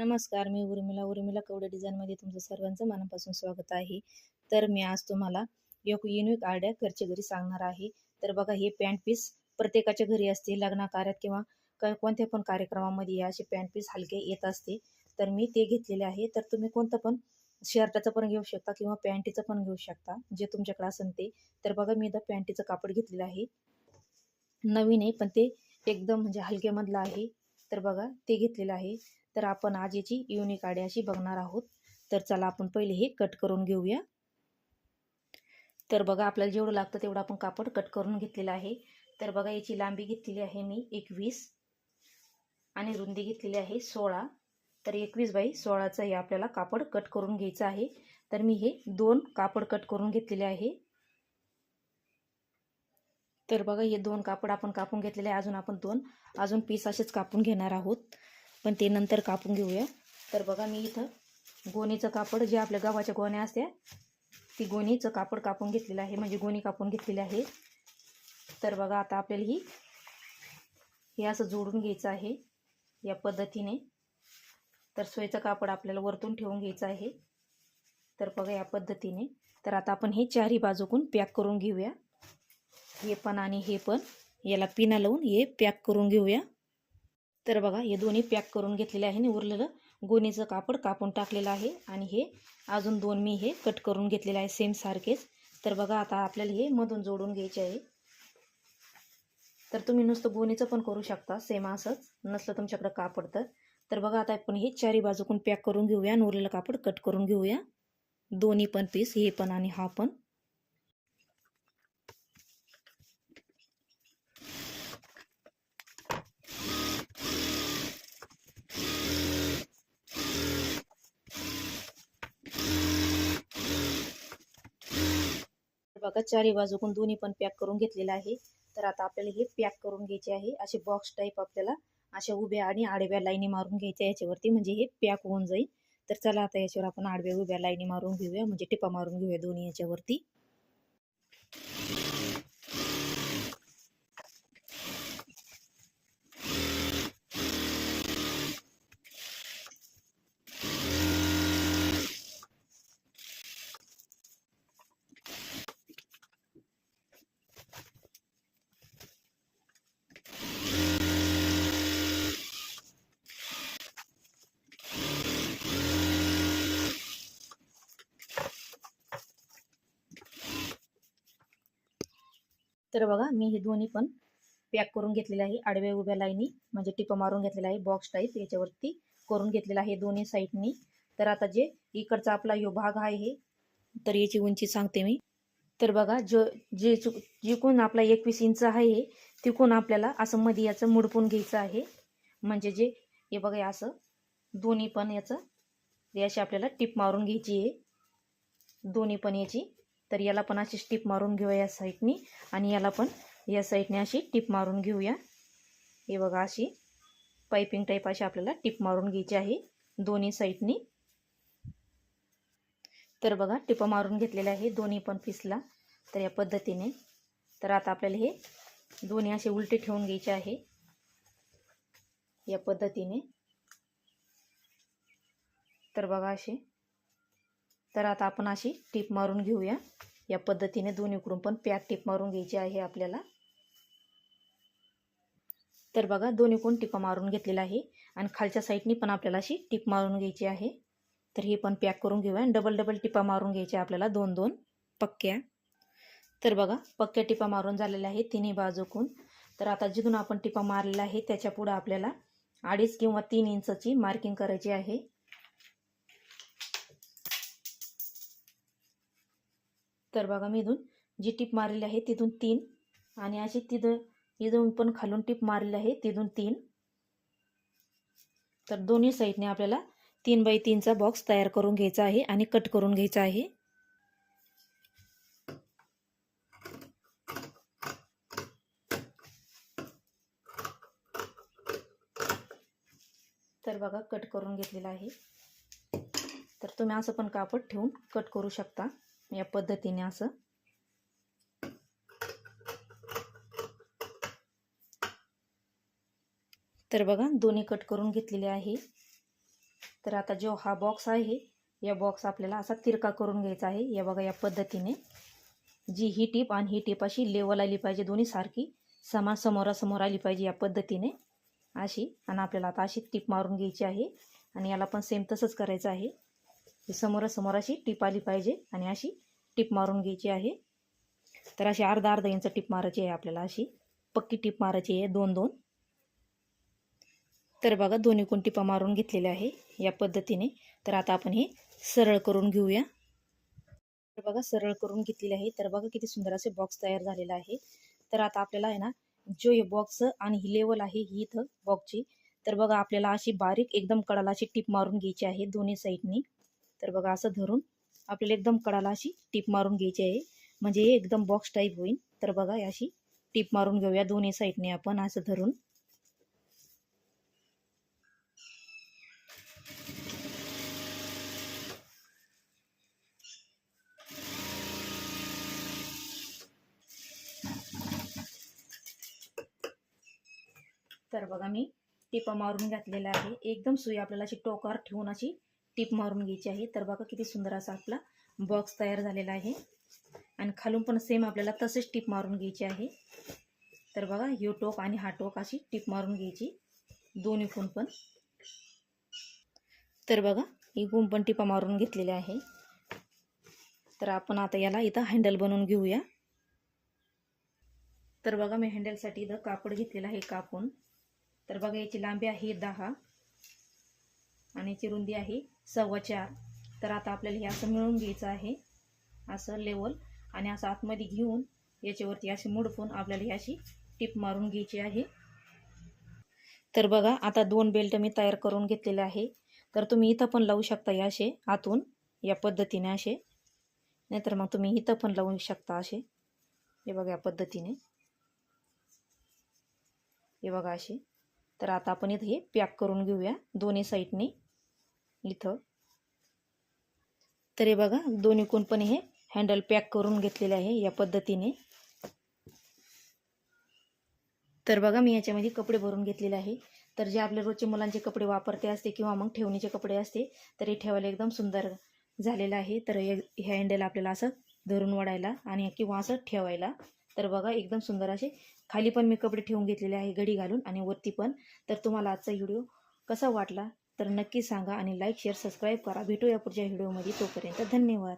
नमस्कार मी उर्मिला. उर्मिला कवडे डिझाईनमध्ये तुमचं सर्वांचं मनापासून स्वागत आहे. तर मी आज तुम्हाला एक युनिक आयडिया घरच्या घरी सांगणार आहे. तर बघा हे पॅन्ट पीस प्रत्येकाच्या घरी असते लग्नाकार्यात किंवा कोणत्या पण कार्यक्रमामध्ये हे असे पॅन्ट पीस हलके येत असते. तर मी ते घेतलेले आहे. तर तुम्ही कोणतं पण शर्टाचं पण घेऊ शकता किंवा पॅन्टीचं पण घेऊ शकता जे तुमच्याकडे असेल ते. तर बघा मी इथं पॅन्टीचं कापड घेतलेलं आहे. नवीन आहे पण ते एकदम म्हणजे हलक्यामधलं आहे. तर बघा ते घेतलेलं आहे. तर आपण आज याची युनिक आडी अशी बघणार आहोत. तर चला आपण पहिले हे कट करून घेऊया. तर बघा आपल्याला जेवढं लागतं तेवढं आपण कापड कट करून घेतलेलं आहे. तर बघा याची लांबी घेतलेली आहे मी एकवीस आणि रुंदी घेतलेली आहे सोळा. तर एकवीस बाई सोळाचं हे आपल्याला कापड कट करून घ्यायचं आहे. तर मी हे दोन कापड कट करून घेतलेले आहे. तर बघा हे दोन कापड आपण कापून घेतलेले आहे. अजून आपण दोन अजून पीस असेच कापून घेणार आहोत. पण ते नंतर कापून घेऊया. तर बघा मी इथं गोणीचं कापड जे आपल्या गव्हाच्या गोण्या असत्या ती गोणीचं कापड कापून घेतलेलं आहे. म्हणजे गोणी कापून घेतलेली आहे. तर बघा आता आपल्याला ही हे असं जोडून घ्यायचं आहे या पद्धतीने. तर सोयचं कापड आपल्याला वरतून ठेवून घ्यायचं आहे. तर बघा या पद्धतीने. तर आता आपण हे चारही बाजूकून पॅक करून घेऊया. हे पण आणि हे पण. याला पिना लावून हे पॅक करून घेऊया. तर बघा हे दोन्ही पॅक करून घेतलेले आहे. आणि उरलेलं गोणीचं कापड कापून टाकलेलं आहे. आणि हे अजून दोन मी हे कट करून घेतलेलं आहे सेम सारखेच. तर बघा आता आपल्याला हे मधून जोडून घ्यायचे आहे. तर तुम्ही नुसतं गोणीचं पण करू शकता सेम असंच. नसलं तुमच्याकडं कापड तर. तर बघा आता आपण हे चारी बाजूकून पॅक करून घेऊया. आणि उरलेलं कापड कट करून घेऊया. दोन्ही पण पीस हे पण आणि हा पण. बघा चारी बाजूकून दोन्ही पण पॅक करून घेतलेलं आहे. तर आता आपल्याला हे पॅक करून घ्यायचे आहे. असे बॉक्स टाईप आपल्याला अशा उभ्या आणि आडव्या लाईनी मारून घ्यायच्या याच्यावरती. म्हणजे हे पॅक होऊन जाईल. तर चला आता याच्यावर आपण आडव्या उभ्या लाईनी मारून घेऊया. म्हणजे टिपा मारून घेऊया दोन्ही याच्यावरती. तर बघा मी हे दोन्ही पण पॅक करून घेतलेले आहे. आडव्या उभ्या लाईनी म्हणजे टिपं मारून घेतलेला आहे बॉक्स टाईप याच्यावरती करून घेतलेला आहे दोन्ही साईडनी तर आता जे इकडचा आपला यो भाग आहे हे तर याची उंची सांगते मी. तर बघा जो जे चु जिकून आपला एकवीस इंच आहे तिकून आपल्याला असं मध्ये याचं मुडपून घ्यायचं आहे. म्हणजे जे हे बघा असं दोन्ही पण याचं याची आपल्याला टिप मारून घ्यायची आहे. दोन्ही पण याची तर याला पण अशी टिप मारून घेऊया या साईडनी. आणि याला पण या साईडने अशी टिप मारून घेऊया. हे बघा अशी पायपिंग टाईप अशी आपल्याला टिप मारून घ्यायची आहे दोन्ही साईडनी. तर बघा टिपं मारून घेतलेले आहे दोन्ही पण पिसला तर या पद्धतीने. तर आता आपल्याला हे दोन्ही असे उलटे ठेवून घ्यायचे आहे. या पद्धतीने. तर बघा असे तर आता आपण अशी टीप मारून घेऊया. या पद्धतीने दोन्हीकडून पण पॅक टीप मारून घ्यायची आहे आपल्याला. तर बघा दोन्हीकडून टिपा मारून घेतलेला आहे. आणि खालच्या साईडनी पण आपल्याला अशी टीप मारून घ्यायची आहे. तर हे पण पॅक करून घेऊया आणि डबल डबल टिपा मारून घ्यायच्या आपल्याला दोन दोन पक्क्या. तर बघा पक्क्या टिपा मारून झालेल्या आहेत तिन्ही बाजूकून तर आता जिथून आपण टिपा मारलेला आहे त्याच्या पुढं आपल्याला अडीच किंवा तीन इंचची मार्किंग करायची आहे. तर बघा मी इथून जी टीप मारलेली आहे तिथून तीन. आणि अशी तिथं इथून पण खालून टीप मारलेली आहे तिथून तीन. तर दोन्ही साईडने आपल्याला तीन बाय तीनचा बॉक्स तयार करून घ्यायचा आहे आणि कट करून घ्यायचा आहे. तर बघा कट करून घेतलेला आहे. तर तुम्ही असं पण कापड ठेवून कट करू शकता. या पद्धतीने असं. तर बघा दोन्ही कट करून घेतलेले आहे. तर आता जो हा बॉक्स आहे या बॉक्स आपल्याला असा तिरका करून घ्यायचा आहे. या बघा या पद्धतीने जी ही टीप आणि ही टीप अशी लेवल आली पाहिजे दोन्ही सारखी समान समोरासमोर आली पाहिजे या पद्धतीने. अशी आणि आपल्याला आता अशी टीप मारून घ्यायची आहे. आणि याला पण सेम तसंच करायचं आहे. समोरासमोर अशी टीप आली पाहिजे आणि अशी टीप मारून घ्यायची आहे. तर अशी अर्धा अर्धा इंच टीप मारायची आहे आपल्याला अशी. पक्की टीप मारायची आहे दोन दोन. तर बघा दोन्ही कोण टिपा मारून घेतलेल्या आहे या पद्धतीने. तर आता आपण हे सरळ करून घेऊया. तर बघा सरळ करून घेतलेले आहे. तर बघा किती सुंदर असे बॉक्स तयार झालेला आहे. तर आता आपल्याला आहे ना जो हे बॉक्स आणि ही लेवल आहे ही इथं बॉक्सची तर बघा आपल्याला अशी बारीक एकदम कडाला अशी टीप मारून घ्यायची आहे दोन्ही साईडनी तर बघा असं धरून आपल्याला एकदम कडाला अशी टीप मारून घ्यायची आहे. म्हणजे हे एकदम बॉक्स टाईप होईल. तर बघा अशी टीप मारून घेऊया दोन्ही साईडने आपण असं धरून. तर बघा मी टिपा मारून घातलेला आहे. एकदम सुई आपल्याला अशी टोकार ठेवून अशी टीप मारून घ्यायची आहे. तर बघा किती सुंदर असा आपला बॉक्स तयार झालेला आहे. आणि खालून पण सेम आपल्याला तसेच टीप मारून घ्यायची आहे. तर बघा ह्यो टोक आणि हा टोक अशी टीप मारून घ्यायची. दोन्ही फोन पण. तर बघा इकून पण टिपा मारून घेतलेल्या आहे. तर आपण आता याला इथं हँडल बनवून घेऊया. तर बघा मी हँडलसाठी इथं कापड घेतलेलं आहे कापून. तर बघा याची लांबी आहे दहा. आणि याची रुंदी आहे सव्वा चार. तर आता आपल्याला हे असं मिळून घ्यायचं आहे. असं लेवल आणि असं आतमध्ये घेऊन याच्यावरती अशी मुडफून आपल्याला ही अशी टिप मारून घ्यायची आहे. तर बघा आता दोन बेल्ट मी तयार करून घेतलेले आहे. तर तुम्ही इथं पण लावू शकता या असे आतून या पद्धतीने असे. नाहीतर मग तुम्ही इथं पण लावू शकता असे. हे बघा या पद्धतीने. हे बघा असे. तर आता आपण इथं हे पॅक करून घेऊया दोन्ही साईडने. इथं. तर हे बघा दोन्ही कोण पण हे हँडल पॅक करून घेतलेले आहे या पद्धतीने. तर बघा मी याच्यामध्ये कपडे भरून घेतलेले आहे. तर जे आपले रोजचे मुलांचे कपडे वापरते असते किंवा मग ठेवणीचे कपडे असते तर हे ठेवायला एकदम सुंदर झालेलं आहे. तर हे हे हँडल आपल्याला असं धरून वडायला आणि किंवा असं ठेवायला तर बघा एकदम सुंदर असे. खाली पण मी कपडे ठेवून घेतलेले आहे घडी घालून आणि वरती पण. तर तुम्हाला आजचा व्हिडिओ कसा वाटला? तर नक्की सांगा आणि लाईक शेअर सबस्क्राईब करा. भेटूया पुढच्या व्हिडिओमध्ये. तोपर्यंत धन्यवाद.